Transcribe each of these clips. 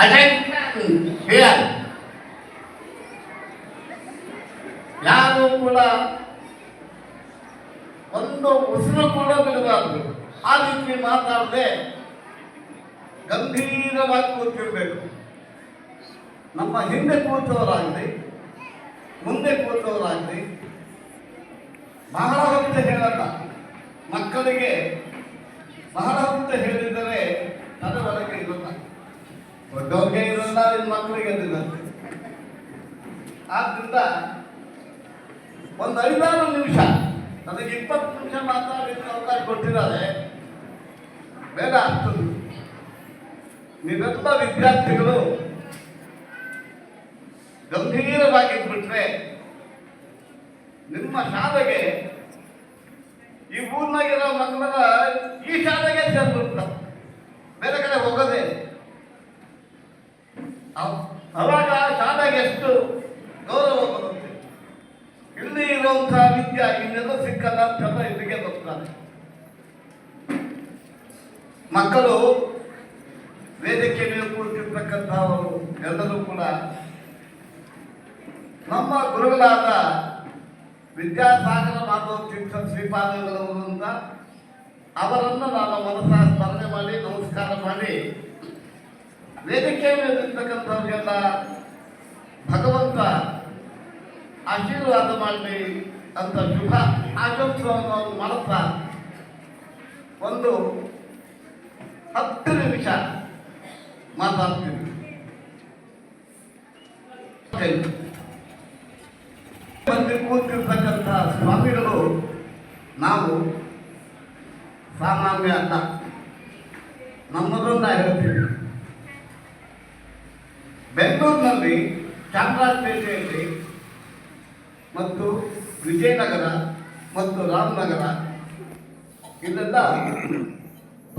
attention here. ಯಾರು ಕೂಡ ಒಂದು ಉಸಿರು ಕೂಡ ಬಿಡಬಾರ್ದು ಆ ರೀತಿ ಮಾತಾಡದೆ ಗಂಭೀರವಾಗಿ ಕೂತಿರ್ಬೇಕು ನಮ್ಮ ಹಿಂದೆ ಕೂತವರಾಗಲಿ ಮುಂದೆ ಕೂತವರಾಗಲಿ ಬಹಳ ಹೊತ್ತು ಹೇಳಲ್ಲ ಮಕ್ಕಳಿಗೆ ಬಹಳ ಹೊತ್ತು ಹೇಳಿದರೆ ತಲೆ ಒಳಗೆ ಇರಲ್ಲ ದೊಡ್ಡವ್ರಿಗೆ ಇರಲ್ಲ ನಿನ್ ಮಕ್ಕಳಿಗೆ ಆದ್ರಿಂದ ಒಂದು ಐದಾರು ನಿಮಿಷ, ನನಗೆ ಇಪ್ಪತ್ತು ನಿಮಿಷ ಮಾತಾಡಲಿಕ್ಕೆ ಅವಕಾಶ ಕೊಟ್ಟಿದ್ದಾರೆ. ಬೇಗ ಆಗ್ತದೆ ನೀವೆಲ್ಲ ವಿದ್ಯಾರ್ಥಿಗಳು ಗಂಭೀರವಾಗಿ ಬಿಟ್ರೆ ನಿಮ್ಮ ಶಾಲೆಗೆ ಈ ಊರ್ನಾಗಿರೋ ಮಕ್ಕಳ ಈ ಶಾಲೆಗೆ ಸೇರ್ಬಿಡ್ತಾರೆ. ಬೇರೆ ಕಡೆ ಹೋಗೋದೇ ಅವಾಗ ಶಾಲೆಗೆ ಎಷ್ಟು ಗೌರವ ಬರುತ್ತೆ? ಇಲ್ಲಿ ಇರುವಂತಹ ವಿದ್ಯೆ ಇನ್ನೆಲ್ಲ ಸಿಕ್ಕಲ್ಲ ಅಂತೆಲ್ಲ ಇಲ್ಲಿಗೆ ಬರ್ತಾರೆ. ಮಕ್ಕಳು ವೇದಿಕೆ ಮೇಲೆ ಎಲ್ಲರೂ ಕೂಡ ನಮ್ಮ ಗುರುಗಳಾದ ವಿದ್ಯಾಸಾಗರ ಮಾಧವ ತೀರ್ಥ ಶ್ರೀಪಾದಂಗಳವರು ಅಂತ ಅವರನ್ನು ನಾನು ಮನಸ್ಸ ಸ್ಮರಣೆ ಮಾಡಿ ನಮಸ್ಕಾರ ಮಾಡಿ ವೇದಿಕೆ ಮೇಲಿರ್ತಕ್ಕಂಥವ್ರಿಗೆಲ್ಲ ಭಗವಂತ ಆಶೀರ್ವಾದ ಮಾಡಲಿ ಅಂತ ಶುಭ ಆಶಂಸವನ್ನು ಮಾಡುತ್ತಾ ಒಂದು ಹತ್ತು ನಿಮಿಷ ಮಾತಾಡ್ತೀವಿ ಬಂದು ಕೂತಿರ್ತಕ್ಕಂಥ ಸ್ವಾಮಿಗಳು ನಾವು ಸಾಮಾನ್ಯ ಅಲ್ಲ. ನಮ್ಮದೊಂದ ಹೇಳ್ತೀವಿ ಬೆಂಗಳೂರಿನಲ್ಲಿ ಚಾಮರಾಜಪೇಟೆಯಲ್ಲಿ ಮತ್ತು ವಿಜಯನಗರ ಮತ್ತು ರಾಮನಗರ, ಇಲ್ಲೆಲ್ಲ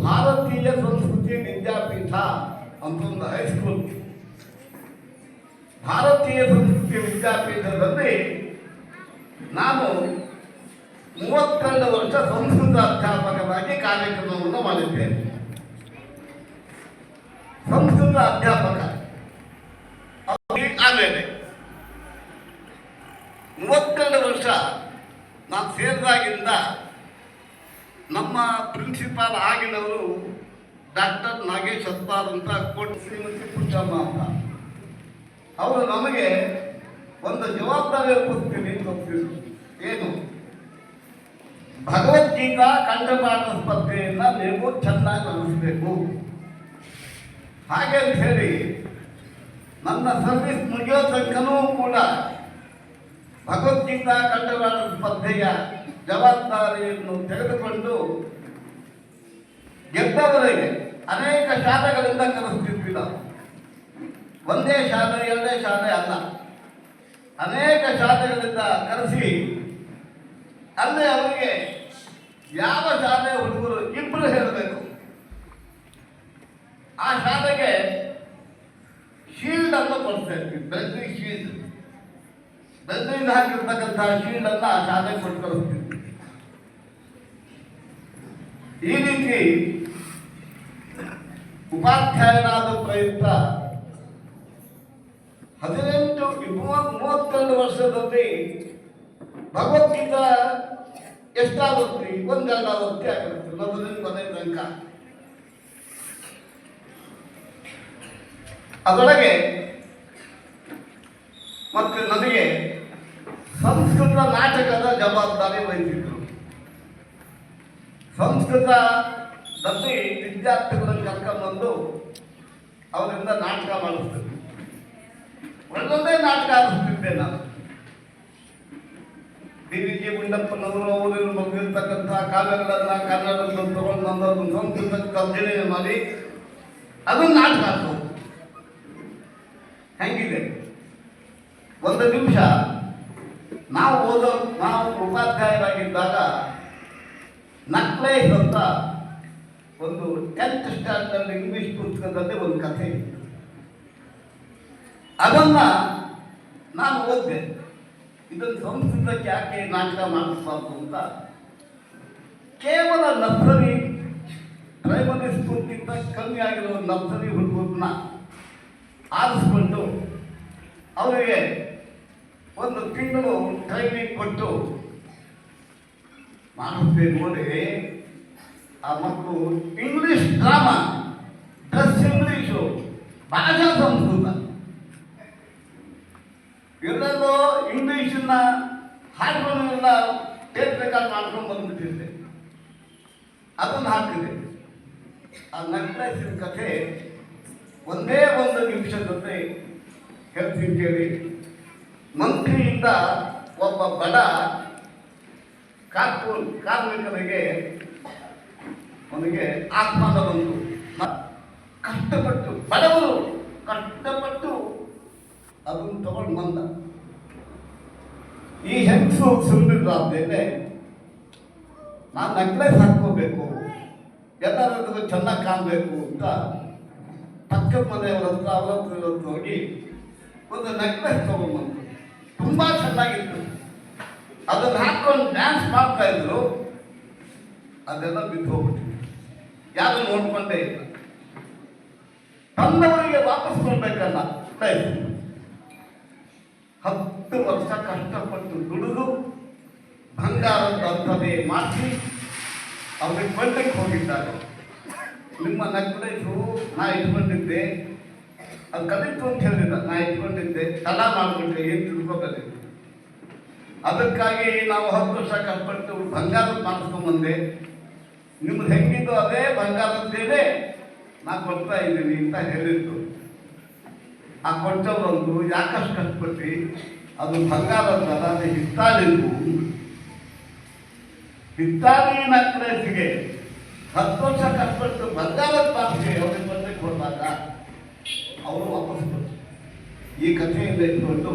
ಭಾರತೀಯ ಸಂಸ್ಕೃತಿ ವಿದ್ಯಾಪೀಠ ಅಂತ ಒಂದು ಹೈಸ್ಕೂಲ್ ಭಾರತೀಯ ಸಂಸ್ಕೃತಿ ವಿದ್ಯಾಪೀಠದಲ್ಲಿ ನಾನು ಮೂವತ್ತೆರಡು ವರ್ಷ ಸಂಸ್ಕೃತ ಅಧ್ಯಾಪಕರಾಗಿ ಕಾರ್ಯಕ್ರಮವನ್ನು ಮಾಡಿದ್ದೇನೆ. ಸಂಸ್ಕೃತ ಅಧ್ಯಾಪಕ ಅದು ಆಮೇಲೆ ಮೂವತ್ತೆರಡು ವರ್ಷ ನಾನು ಸೇರಿದಾಗಿಂದ ನಮ್ಮ ಪ್ರಿನ್ಸಿಪಾಲ್ ಆಗಿನವರು ಡಾಕ್ಟರ್ ನಾಗೇಶ್ ಅತ್ಪಾಲ್ ಅಂತ ಕೋಟ್ ಶ್ರೀಮತಿ ಪುಟ್ಟಮ್ಮ ಅಂತ. ಅವರು ನಮಗೆ ಒಂದು ಜವಾಬ್ದಾರಿ ಕೊಡ್ತೀನಿ ಏನು? ಭಗವದ್ಗೀತಾ ಕಂಠಪಾಠ ಸ್ಪರ್ಧೆಯನ್ನ ನೀವು ಚೆನ್ನಾಗಿ ನಡೆಸಬೇಕು ಹಾಗೆ ಅಂತ ಹೇಳಿ ನನ್ನ ಸರ್ವಿಸ್ ಮುಗಿಯೋ ತನಕನೂ ಕೂಡ ಭಗವದ್ಗೀತಾ ಕಂಠಪಾಠ ಸ್ಪರ್ಧೆಯ ಜವಾಬ್ದಾರಿಯನ್ನು ತೆಗೆದುಕೊಂಡು ಗೆದ್ದವರಿಗೆ ಅನೇಕ ಶಾಲೆಗಳಿಂದ ಕಲಿಸ್ತಿದ್ವಿ ನಾವು. ಒಂದೇ ಶಾಲೆ, ಎರಡೇ ಶಾಲೆ ಅಲ್ಲ. ಅನೇಕ ಶಾಲೆಗಳಿಂದ ಕರೆಸಿ ಅಲ್ಲೇ ಅವರಿಗೆ ಯಾವ ಶಾಲೆ ಹುಡುಗರು ಇಬ್ಬರು ಹೇಳಬೇಕು? ಆ ಶಾಲೆಗೆ ಶೀಲ್ಡ್ ಅನ್ನು ಕೊಡ್ತಾ ಇರ್ತೀವಿ ಬೆಲ್ಲಿ ಶೀಲ್ಡ್ ಬೆಲ್ಲಿಂದ ಹಾಕಿರ್ತಕ್ಕಂತಹ ಶೀಲ್ಡ್ ಅನ್ನು ಆ ಶಾಲೆಗೆ ಕೊಟ್ಟು ಕಳಿಸ್ತೀವಿ. ಈ ರೀತಿ ಉಪಾಧ್ಯಾಯನಾದ ಪ್ರಯುಕ್ತ ಹದಿನೆಂಟು ಮೂವತ್ ಮೂವತ್ತೆರಡು ವರ್ಷದಲ್ಲಿ ಭಗವದ್ಗೀತ ಎಷ್ಟಾಗುತ್ತೆ ಒಂದೆರಡು ಆವರ್ತಿ ಆಗಿರುತ್ತೆ. ಮೊದಲಿನ ಕೊನೆ ತನಕ ಅದರೊಳಗೆ ಮತ್ತೆ ನನಗೆ ಸಂಸ್ಕೃತ ನಾಟಕದ ಜವಾಬ್ದಾರಿ ವಹಿಸಿದ್ರು. ಸಂಸ್ಕೃತದಲ್ಲಿ ವಿದ್ಯಾರ್ಥಿಗಳನ್ನು ಕರ್ಕೊಂಡ್ಬಂದು ಅವರಿಂದ ನಾಟಕ ಮಾಡಿಸ್ತಿದ್ದೆ ಒಳ್ಳೊಳ್ಳೆ ನಾಟಕ ಆಡಿಸ್ತಿದ್ದೆ ನಾನು. ಡಿ ವಿ ಜಿ ಗುಂಡಪ್ಪನವರು ಅವರು ಬಂದಿರತಕ್ಕಂಥ ಕಾವ್ಯಗಳನ್ನ ಕನ್ನಡದಲ್ಲಿ ತಗೊಂಡು ನಮ್ಮದನ್ನು ಸಂಸ್ಕೃತ ತರ್ಜನೆ ಮಾಡಿ ಅದನ್ನು ನಾಟಕ ಆಡ್ಸೋದು ಹೆಂಗಿದೆ? ಒಂದು ನಿಮಿಷ. ನಾವು ಓದೋ, ನಾವು ಉಪಾಧ್ಯಾಯರಾಗಿದ್ದಾಗ ನಕ್ಲೇಶ್ ಅಂತ ಒಂದು ಟೆಂತ್ ಸ್ಟ್ಯಾಂಡರ್ಡ್ ಇಂಗ್ಲಿಷ್ ಪುಸ್ತಕದಲ್ಲಿ ಒಂದು ಕಥೆ. ಇತ್ತು ಅದನ್ನ ನಾನು ಓದಿದೆ. ಇದನ್ನು ಸಂಸ್ಕೃತಕ್ಕೆ ಯಾಕೆ ನಾಟಕ ಮಾಡಿಸ್ಬಾರ್ದು ಅಂತ. ಕೇವಲ ನರ್ಸರಿ ಪ್ರೈಮರಿ ಸ್ಕೂಲ್ಗಿಂತ ಕಮ್ಮಿ ಆಗಿರೋ ನರ್ಸರಿ ಹುಡುಗರನ್ನ ಆರಿಸ್ಕೊಂಡು ಅವರಿಗೆ ಒಂದು ತಿಂಗಳು ಟ್ರೈನಿಂಗ್ ಕೊಟ್ಟು ಮಾಡಿಸ್ತೇವೆ ನೋಡಿ ಆ ಮಕ್ಕಳು ಇಂಗ್ಲಿಷ್ ಡ್ರಾಮಾ ಡ್ರೆಸ್ ಇಂಗ್ಲಿಷು ಭಾಷಾ ಸಂಸ್ಕೃತ. ಎಲ್ಲರೂ ಇಂಗ್ಲಿಷನ್ನ ಹಾಡುಗಳನ್ನೆಲ್ಲ ಟೇಪ್ ರೆಕಾರ್ಡ್ ಮಾಡ್ಕೊಂಡು ಬಂದ್ಬಿಟ್ಟಿದ್ದೆ. ಅದನ್ನು ಹಾಕಿದೆ ಆ ನಕ್ಲೇಸಿನ ಕಥೆ ಒಂದೇ ಒಂದು ನಿಮಿಷದಂತೆ ಹೇಳ್ತೀನಿ ಕೇಳಿ. ಮಂತ್ರಿಯಿಂದ ಒಬ್ಬ ಬಡ ಕಾರ್ಪು ಕಾರ್ಮಿಕರಿಗೆ ಅವನಿಗೆ ಆತ್ಮದ ಬಂತು ಕಷ್ಟಪಟ್ಟು, ಬಡವರು ಕಷ್ಟಪಟ್ಟು ಅದನ್ನು ತಗೊಂಡು ಬಂದ. ಈ ಹೆಂಗಸು ಸುಮ್ಮನಿದ್ದಾದ್ಮೇಲೆ ನಾನು ನೆಕ್ಲೆಸ್ ಹಾಕ್ಕೋಬೇಕು ಎಲ್ಲರೂ ಚೆನ್ನಾಗಿ ಕಾಣಬೇಕು ಅಂತ ಪಕ್ಕದ ಮನೆಯವರ ಹತ್ರ, ಅವರ ಹತ್ರ ಹೋಗಿ ಒಂದು ನೆಕ್ಲೆಸ್ ತಗೊಂಡ್ಬಂತು ತುಂಬ ಚೆನ್ನಾಗಿತ್ತು. ಅದನ್ನು ಹಾಕೊಂಡು ಡ್ಯಾನ್ಸ್ ಮಾಡ್ತಾ ಇದ್ರು, ಅದೆಲ್ಲ ಬಿದ್ದು ಹೋಗ್ಬಿಟ್ಟಿದೆ. ಯಾರು ನೋಡ್ಕೊಂಡೇ ಇಲ್ಲ. ತಂದವರಿಗೆ ವಾಪಸ್ ಕೊಡ್ಬೇಕಲ್ಲ ಹತ್ತು ವರ್ಷ ಕಷ್ಟಪಟ್ಟು ದುಡಿದು ಬಂಗಾರದ ಅಂಥದ್ದೇ ಮಾಡಿಸಿ ಅವ್ರಿಗೆ ಬಂಡಕ್ಕೆ ಹೋಗಿದ್ದಾರೆ. ನಿಮ್ಮ ನಗ್ಲೇಶು ನಾ ಇಟ್ಕೊಂಡಿದ್ದೆ. ಅದು ಕಲಿತು ಅಂತ ಹೇಳಿಲ್ಲ ನಾ ಇಟ್ಕೊಂಡಿದ್ದೆ. ತಲಾ ಮಾಡಿಬಿಟ್ರೆ ಏನು ತಿಳ್ಕೊಬೇಕು ಅದಕ್ಕಾಗಿ ನಾವು ಹತ್ತು ವರ್ಷ ಕಷ್ಟಪಟ್ಟು ಬಂಗಾರದ ಮಾಡಿಸ್ಕೊಂಬಂದೆ ನಿಮ್ದು ಹೆಂಗಿದ್ದು ಅದೇ ಬಂಗಾರದ್ದೇನೆ ನಾ ಕೊಡ್ತಾ ಇದ್ದೀನಿ ಅಂತ ಹೇಳಿದ್ದು. ಆ ಕೊಟ್ಟವರಂತೂ ಯಾಕಷ್ಟು ಕಷ್ಟಪಟ್ಟು? ಅದು ಬಂಗಾರದ ಅದು ಹಿತ್ತಾಳಿದ್ದು ಹಿತ್ತಾಳಿ ನಕ್ಲೇಸಿಗೆ ಹತ್ತು ವರ್ಷ ಕಷ್ಟಪಟ್ಟು ಬಂಗಾರದ ಪಾತ್ರೆ ಅವ್ರಿಗೆ ಬಂದು ಕೊಡ್ದಾಗ ಅವರು ವಾಪಸ್ ಬಂದರು ಈ ಕಥೆಯಿಂದ ಇಟ್ಕೊಂಡು